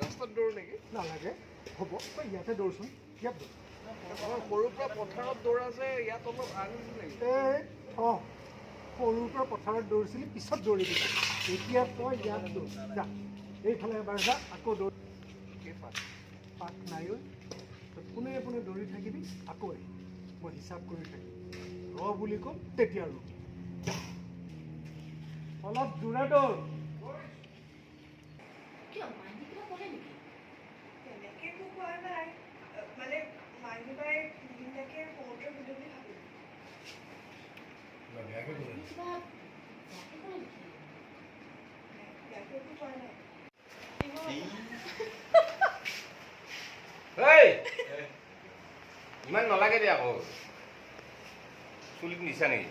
ৰাস্তাত দৌৰ নেকি? নালাগে হ'ব। ইয়াতে দৌৰচোন ইয়াত দৌৰ সৰুৰ পৰা পথাৰত দৌৰা যে ইয়াত অলপ আনিছিল। নেকি এই অঁ সৰুৰ পৰা পথাৰত দৌৰিছিলি পিছত দৌৰিবি। এতিয়া তই ইয়াত দৌৰ। যা এইফালে এবাৰ যা আকৌ দৌৰ। পাত। পাত নাই ঐ। পোনে পোনে দৌৰি থাকিবি আকৌ আহি মই হিচাপ কৰি থাকিম। ৰ বুলি ক'ম তেতিয়া ৰ। অলপ দূৰে দৌৰ। তেনেকে একো কোৱা নাই। ইমান নালাগে দিয়া আকৌ। চুলিত নিছা নেকি?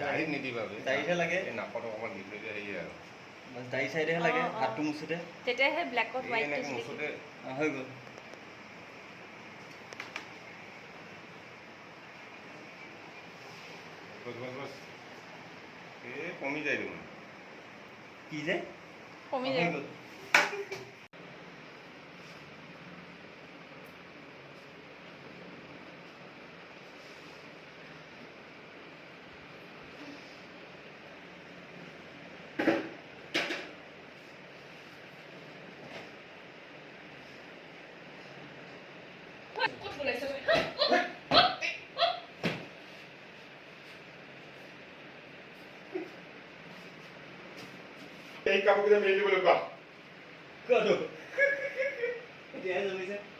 নাই নিদিবা। দাঢ়িতহে লাগে। নাকত অকণমান দি থৈ হেৰি আৰু। দাঢ়ি চাইডেহে লাগে অ, অ। হাতটো মুচোতে। তেতিয়াহে ব্লেকত মুচোতে। অ, হৈ গ'ল। বছ বছ বছ এই কমি যায় দেখোন কি যে কমি অ, হৈ যায় एक कप कितना मिलेगी बोलो का करो जय ज़मीन